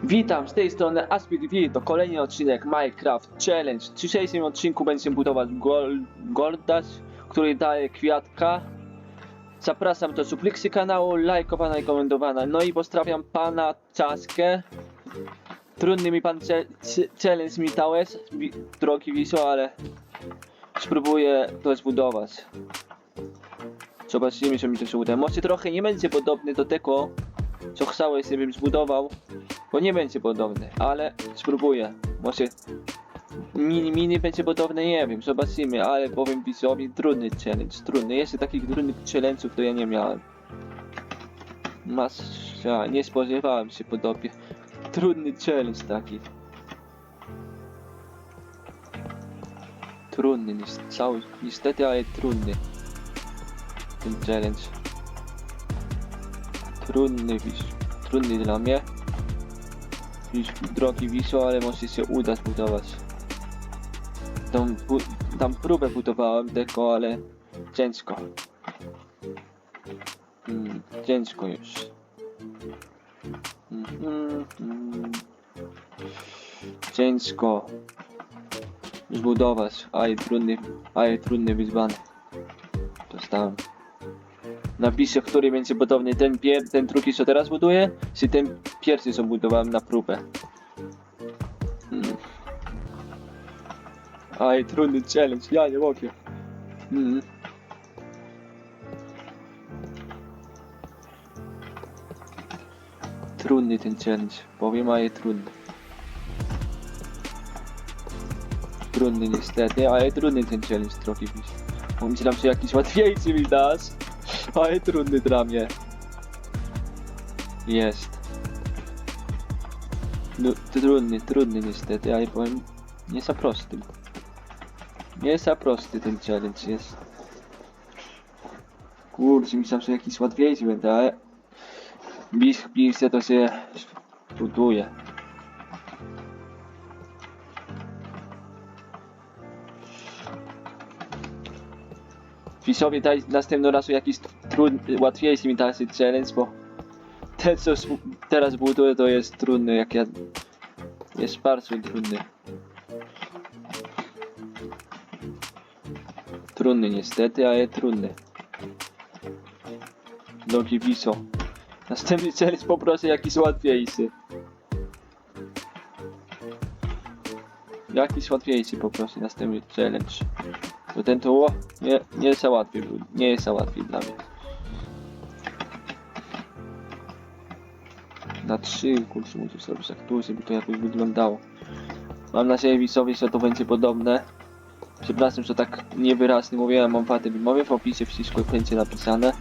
Witam, z tej strony Aspid TV, to kolejny odcinek Minecraft Challenge. W dzisiejszym odcinku będziemy budować gol, który daje kwiatka. Zapraszam do subskrypcji kanału, lajkowana i komentowana. No i pozdrawiam pana Czaskę. Trudny mi pan challenge mi dałeś, drogi Wiso, ale spróbuję to zbudować. Zobaczymy, czy mi to się uda. Może trochę nie będzie podobny do tego, co chciałeś, żebym zbudował, bo nie będzie podobny, ale spróbuję. Może mini, mini będzie podobne, nie wiem, zobaczymy, ale powiem widzowi, trudny challenge, trudny. Jeszcze takich trudnych challenge'ów to ja nie miałem. Mas, ja nie spodziewałem się podobnie. Trudny challenge taki. Trudny, cały, niestety, ale trudny. Ten challenge. Trudny, trudny dla mnie. Drogi Wisło, ale może się uda zbudować. Bu, tam próbę budowałem tego, ale ciężko. Hmm, ciężko już. Mhm, mm. Ciężko zbudować, ale trudny, ale trudny wyzwanie. Dostałem. Napiszę, który będzie podobny ten pier, ten drugi co teraz buduję, czy ten pierwszy co na próbę. Hmm. Ale trudny challenge, ja nie mogę. Hmm. Trudny ten challenge, powiem, ale trudny. Trudny niestety, ale trudny ten challenge trochę wiesz. Myślałem, że jakiś łatwiejszy mi dasz, ale trudny dla mnie. Jest. Trudny, trudny niestety, ale powiem, nie za prosty. Nie za prosty ten challenge jest. Kurczę, myślałem, że jakiś łatwiejszy będzie, ale... Bliż, bliższe to się buduje. Pisowie daj następnym razu jakiś trudny, łatwiejszy mi dalszy challenge, bo ten co teraz buduję to jest trudny, jak ja... Jest bardzo trudny. Trudny niestety, ale trudny. Nogi wiso. Następny challenge poproszę jakiś łatwiejszy. Jakiś łatwiejszy poproszę następny challenge. Bo ten to o, nie, nie jest za łatwy, był- nie jest za łatwy dla mnie. Na trzy kurczę muszę zrobić tak tu, żeby to jakoś wyglądało. Mam nadzieję widzowie, że to będzie podobne. Przepraszam, że tak niewyraźnie mówiłem, mam wadę wymowy, w opisie wszystko będzie napisane.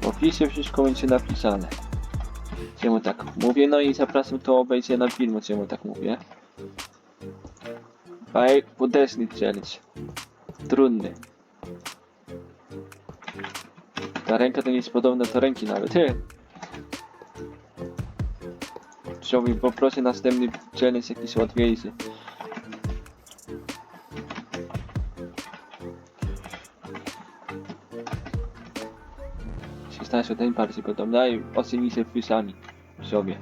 W opisie wszystko będzie napisane. Czemu tak mówię? No i zapraszam to obejdzie na filmu, czemu tak mówię. Ej, podeszny challenge. Trudny. Ta ręka to nie jest podobna do ręki nawet. Ty! Chciałbym poprosić następny challenge jakiś łatwiejszy. się się ten bardziej podobny, a i ocenicie wy sami sobie.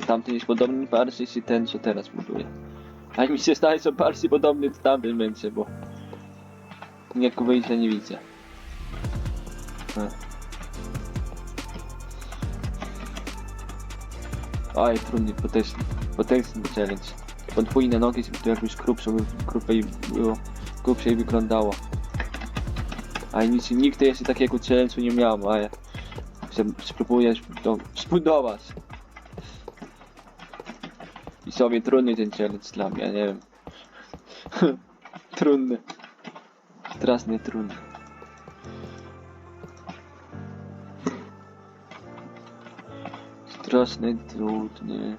Czy tamten jest podobny bardziej, czy ten, co teraz buduję. A jak mi się staje, że bardziej podobny, to tamten będzie, bo jak wyjścia nie widzę. Oj, trudny, potężny, potężny challenge. Podwójne nogi, żeby to jakoś grubsze, grubej było, grubszej wyglądało. A nic, nigdy jeszcze takiego challenge'u nie miałem, a ja spróbuję to zbudować. I sobie trudny ten challenge dla mnie, nie wiem. trudny. Strasznie trudny. Strasznie trudny.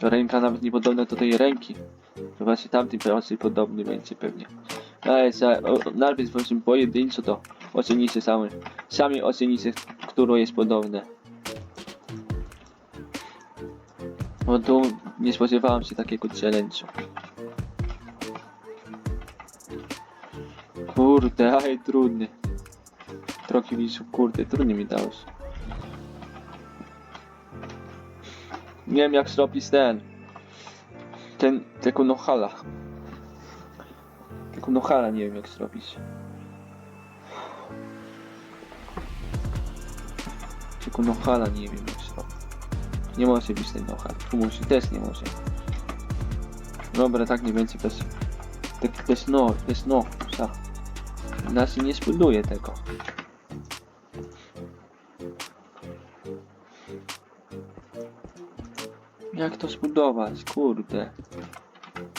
Ręka nawet niepodobna do tej ręki. To właśnie tamtym raczej podobny będzie pewnie. Ale za, najpierw pojedynczo to ocenicie sami. Sami ocenicie, które jest podobne. Bo tu nie spodziewałem się takiego challenge'u. Kurde, ale trudny. Trochę widzów, kurde, trudny mi dałeś. Nie wiem jak zrobić ten. Ten, tego nohala. Tego nohala nie wiem jak zrobić. Tego nohala nie wiem zrobić. Nie może być ten nohal. Musi, też nie może. Dobra, tak nie będzie bez... Tak bez no, bez no, psa. Inaczej nie spuduje tego. Jak to zbudować? Kurde.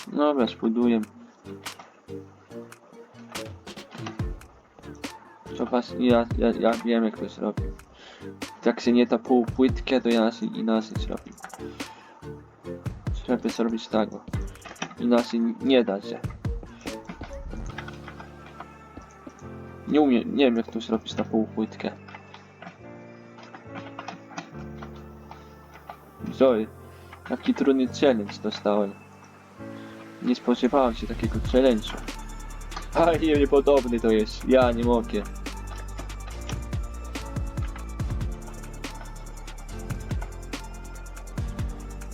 Dobra, zbuduję. Zobacz, ja, ja, ja wiem jak to zrobić. Jak się nie ta pół płytkie, to inaczej, inaczej zrobię. Trzeba zrobić tak. Inaczej nie da się. Nie umiem, nie wiem jak to zrobić na pół płytkę. Zoe, jaki trudny challenge dostałem. Nie spodziewałem się takiego challenge'u. Nie, niepodobny to jest, ja nie mogę.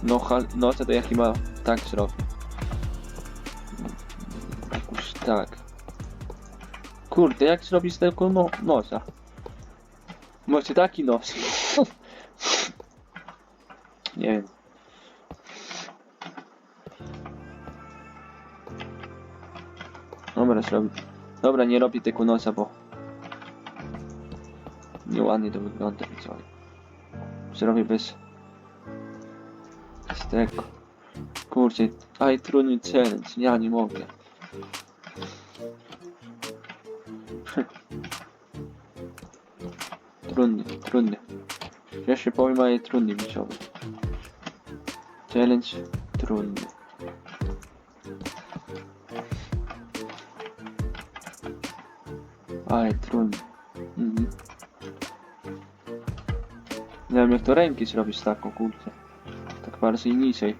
No, no to jaki ma tak zrobię. Jakoś tak. Kurde, jak zrobić tego no, nosa? Może taki nos. Nie wiem. Dobra, zrobię. Dobra, nie robię tego nosa, bo nieładnie to wygląda widzowie. Zrobię bez z tego. Kurczę, aj trudny challenge, ja nie mogę. trudny, trudny. Ja się powiem, ale trudny widzowie. Challenge trudny. Ale trudny. Mhm. Nie wiem jak to ręki zrobić taką kurczę. Niżej.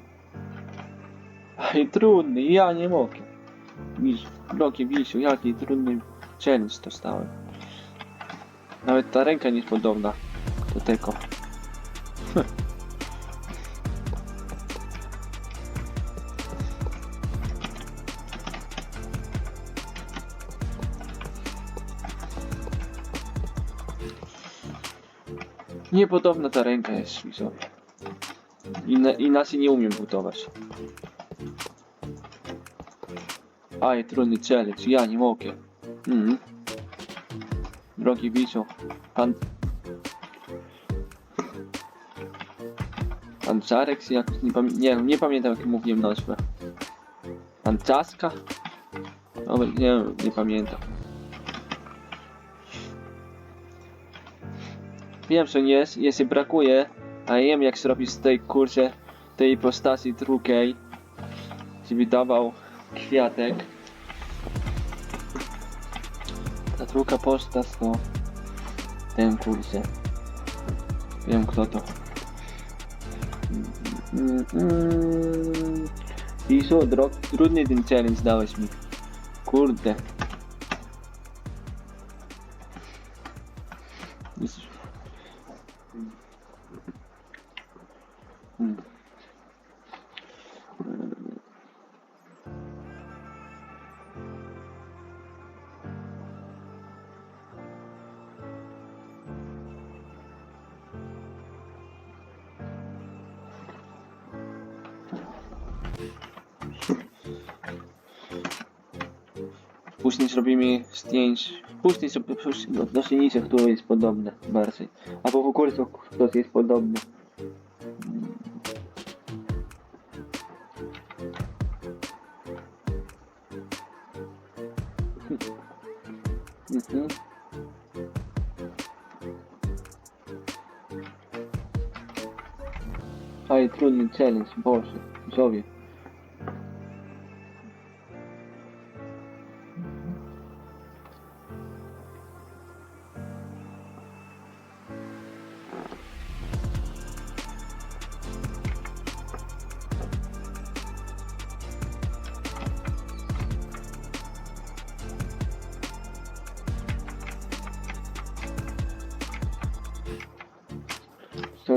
Ale trudny, ja nie mogę. Bloki wisiu, jaki trudny challenge dostałem. Nawet ta ręka nie jest podobna do tego. Niepodobna ta ręka jest, widzowie. Inna, inaczej nie umiem budować. Aj, trudny challenge, ja nie mogę. Mhm. Drogi widzu, pan... Pan Czarek, jak nie, nie, nie pamiętam jak mówiłem nazwę. Pan Czaska? No, nie, nie pamiętam. Wiem, że nie jest, jest brakuje, a nie wiem jak zrobić z tej kurczę, tej postaci drugiej, żeby dawał kwiatek. Ta druga postać to ten kurczę. Wiem kto to. Mm, mm. I co, trudny ten challenge dałeś mi. Kurde. Później zrobimy zdjęć. Później sobie do, do silnika, które jest podobne bardziej. Albo w ogóle to ktoś jest podobny. Mhm. Ale trudny challenge, Boże, widzowie.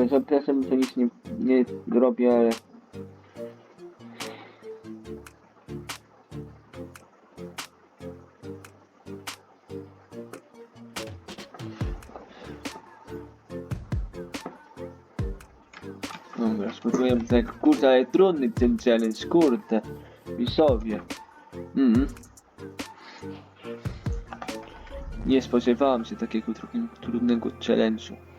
No, zapraszam, to nic nie, nie robię, ale... Dobra, spróbuję tak, kurde, ale trudny ten challenge, kurde. Wisowie. Mhm. Nie spodziewałem się takiego trudnego challenge'u.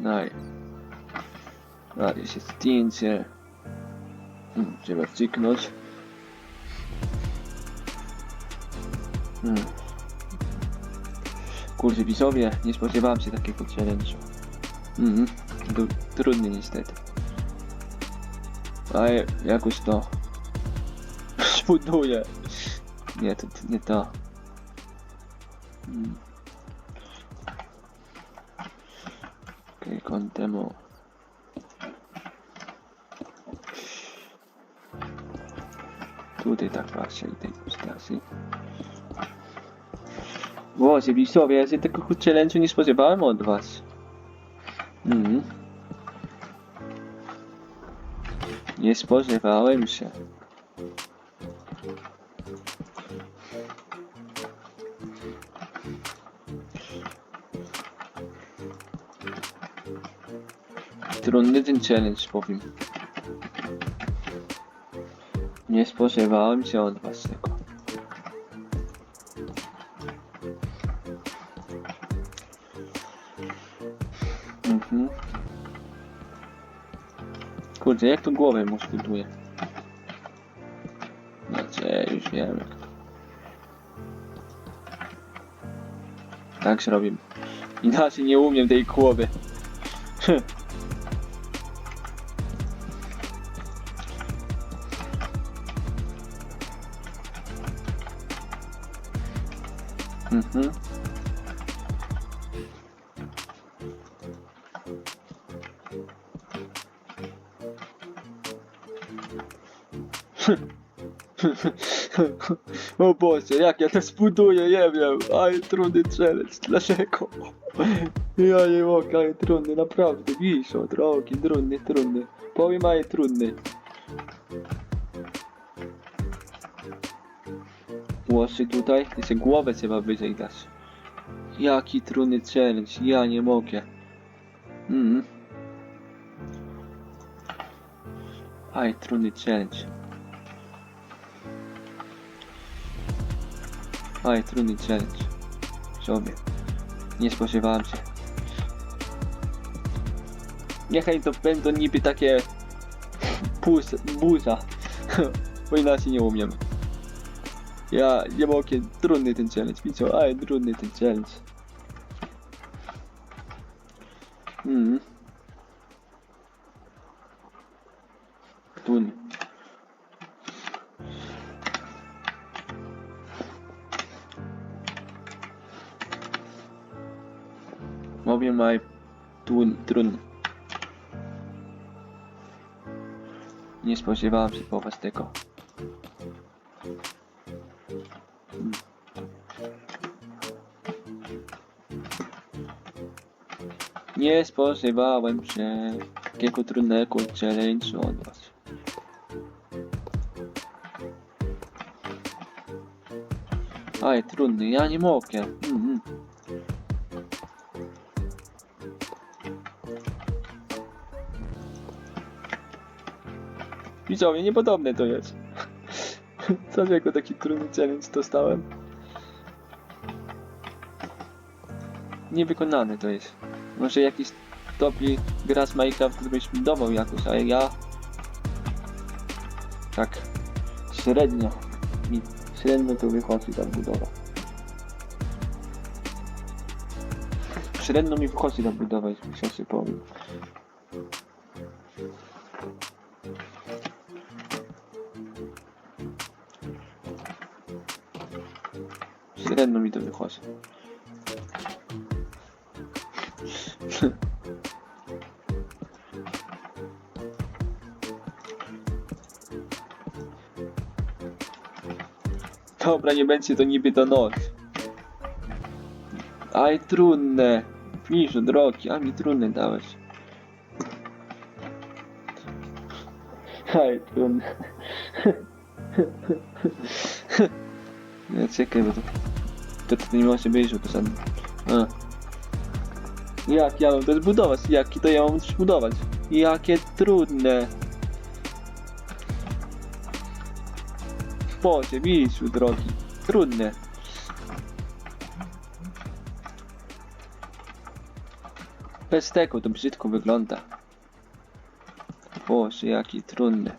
Daj. Daj się zdjęcie. Hmm, trzeba cyknąć. Hmm. Kurde, widzowie, nie spodziewałem się takiego challenge'u. Mhm. Był trudny niestety. Ale jakoś to zbuduję. Nie, to nie to. Hmm. Okay, demo. Tutaj tak patrzę i tej postaci. Boże, widzowie, ja się tego challenge'u nie spodziewałem od was. Mhm. Nie spodziewałem się. Trudny ten challenge, powiem. Nie spodziewałem się od was tego. Mhm. Kurde, jak to głowę mu zbuduje? Znaczy, już wiem jak to. Tak zrobię. Inaczej nie umiem tej głowy. Mhm. o Boże, jak ja to zbuduję, nie wiem, ale trudny challenge, dlaczego? Ja nie mogę, ale trudny, naprawdę, wiesz, o drogi, trudny, trudny, powiem, ale trudny. Włosy tutaj, jeszcze głowę trzeba wyżej dać. Jaki trudny challenge, ja nie mogę. Mhm. Aj, trudny challenge. Aj, trudny challenge. Sobie. Nie spodziewałem się. Niechaj to będą niby takie pus, buza. Bo inaczej nie umiem. Ja nie mogę, trudny ten challenge, widzicie, aj, trudny ten challenge. Mhm. Trudny. Mówię, maj, trudny, trudny. Nie spodziewałem się po was tego. Nie spodziewałem się takiego trudnego challenge'u od was. Aj, trudny, ja nie mogę. Mhm. Widzowie, niepodobne to jest. Co jako taki trudny challenge dostałem? Niewykonane to jest. Może jakiś topi gra z Minecraft byś budował jakoś, ale ja tak średnio mi średnio to wychodzi ta budowa. Średnio mi wchodzi ta budowa, jak się powiem. Średnio mi to wychodzi. Dobra, nie będzie to niby to noc. Aj, trudne. Mistrzu drogi, a mi trudny dałeś. Haj, trudny. Nie, czekaj, bo to... To, to nie może być, że to sam... A. Jak ja mam to zbudować? Jaki to ja mam zbudować? Jakie trudne. Boże, mistrzu drogi. Trudne. Bez tego to brzydko wygląda. Boże, jaki trudny.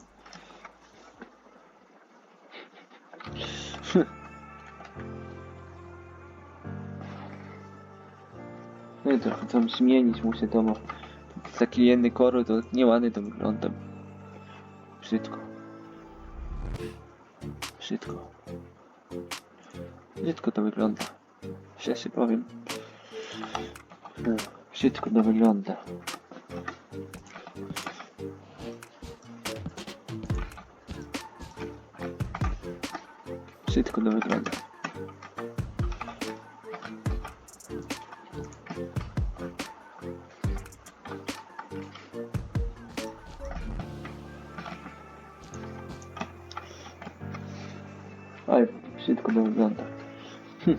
Trochę tam zmienić muszę to, bo taki jedny kolor to nieładnie to wygląda. Brzydko. Brzydko. Brzydko to wygląda. Szczerze powiem. Brzydko to wygląda. Brzydko to wygląda. To wygląda. Hm.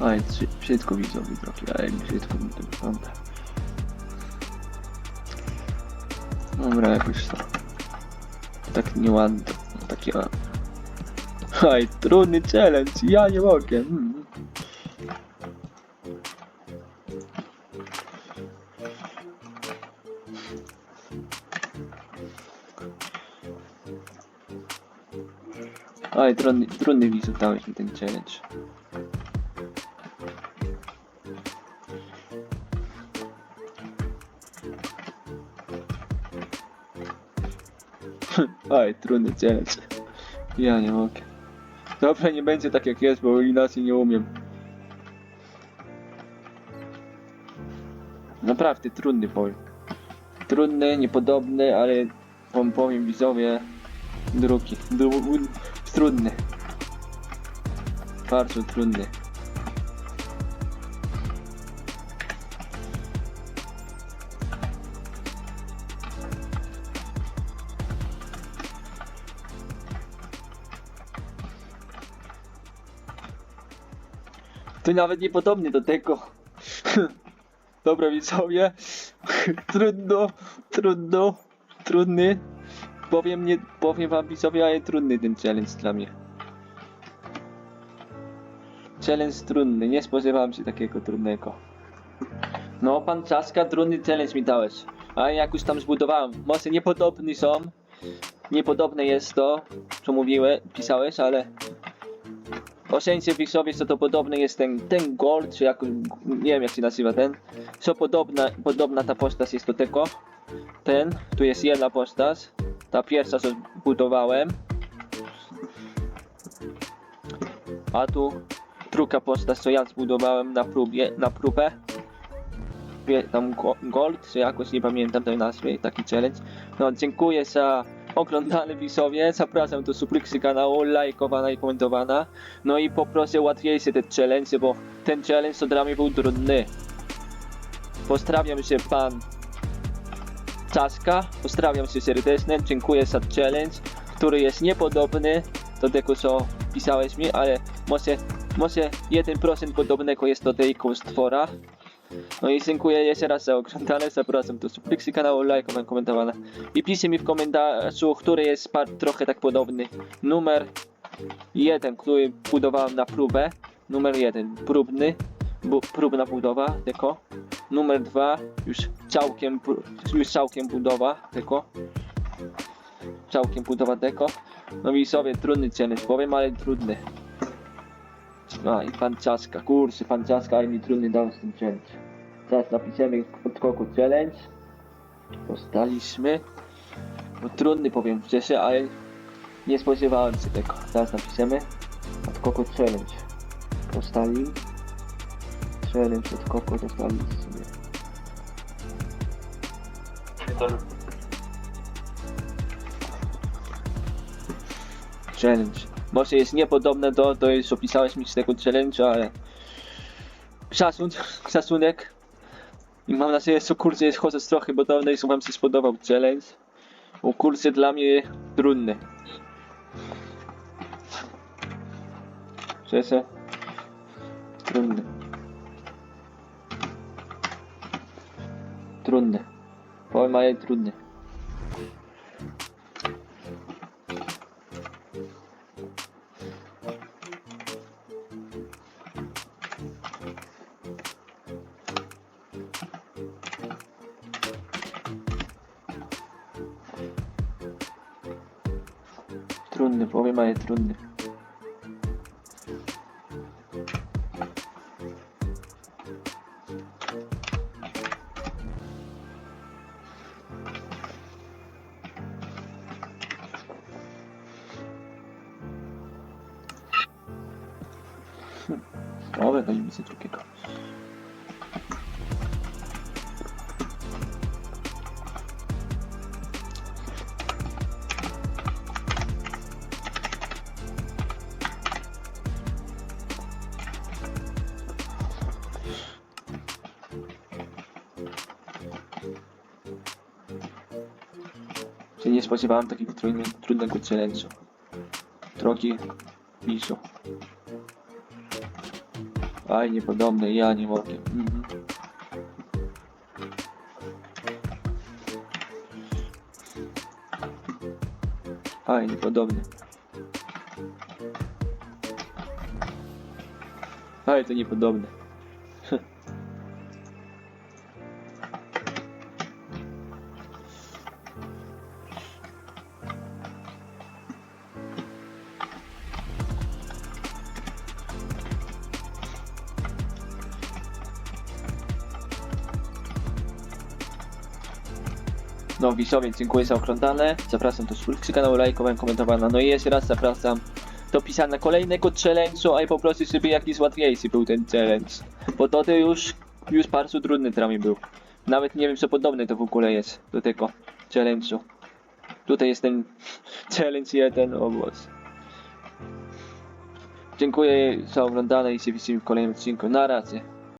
Brzy- brzydko widzowie drogi, ale brzydko mi to wygląda. Dobra, jakoś to. Tak nieładnie, to no, takie... a- Aj, trudny challenge, ja nie mogę. Mm. Aj, trudny, trudny widzów dałeś mi ten challenge. Aj, trudny challenge. Ja nie mogę. Dobra, nie będzie tak jak jest, bo inaczej nie umiem. Naprawdę trudny powiem. Trudny, niepodobny, ale powiem widzowie, drugi, dru, trudny. Bardzo trudny. To nawet niepodobny do tego. Dobra widzowie, trudno, trudno, trudny. Powiem, nie, powiem wam widzowie, ale trudny ten challenge dla mnie. Challenge trudny, nie spodziewałem się takiego trudnego. No, pan Czaska, trudny challenge mi dałeś. A jak już tam zbudowałem, może niepodobni są. Niepodobne jest to, co mówiłeś, pisałeś, ale Oszczędźcie widzowie, co to podobny jest ten, ten gold, czy jak, nie wiem jak się nazywa ten. Co podobna, podobna ta postać jest do tego. Ten, tu jest jedna postać. Ta pierwsza, co budowałem. A tu druga postać, co ja zbudowałem na próbie, na próbę. Tam go- gold, czy jakoś nie pamiętam tej nazwy, taki challenge. No, dziękuję za oglądane widzowie. Zapraszam do subskrypcji kanału, lajkowana i komentowana. No i poproszę łatwiejszy ten challenge, bo ten challenge to dla mnie był trudny. Pozdrawiam się pan Czaska, pozdrawiam się serdecznie, dziękuję za challenge, który jest niepodobny do tego co pisałeś mi, ale może, może 1% podobnego jest do tego stwora. No i dziękuję jeszcze raz za oglądanie, zapraszam do subskrypcji kanału, lajkowania, komentowania. I piszcie mi w komentarzu, który jest par trochę tak podobny. Numer jeden, który budowałem na próbę. Numer jeden, próbny. Próbna budowa, tylko. Numer dwa, już całkiem, już całkiem budowa, tylko. Całkiem budowa tego. No i sobie trudny challenge, powiem, ale trudny. A i kurczę, pan Czaska, ale mi trudny dał tym challenge. Teraz napiszemy od kogo challenge. Postaliśmy. No trudny powiem wcześniej, ale nie spodziewałem się tego. Teraz napiszemy od kogo challenge. Postali. Challenge od kogo dostaliśmy. Challenge. Może jest niepodobne do, do już opisałeś mi z tego challenge'u, ale szacun, szacunek. I mam nadzieję, że kurczę jest chociaż trochę podobne i wam się spodobał challenge. Bo kurczę dla mnie trudny. Szczerze? Trudny. Trudny. Powiem, ale trudny. Trudny, powiem, ale trudny. Dobra, Się nie spodziewałem takiego trudne, trudnego challenge'u. Drogi pisu. Aj, niepodobne, ja nie mogę. Mhm. Aj, niepodobne. Aj, to niepodobne. No widzowie, dziękuję za oglądane. Zapraszam do subskrypcji kanału, lajkowania, komentowania. No i jeszcze raz zapraszam do pisania kolejnego challenge'u, a po prostu żeby jakiś łatwiejszy był ten challenge. Bo to, już, już bardzo trudny dla mnie był. Nawet nie wiem co podobne to w ogóle jest do tego challenge'u. Tutaj jest ten challenge jeden, o Boże. Dziękuję za oglądanie i się widzimy w kolejnym odcinku. Na razie.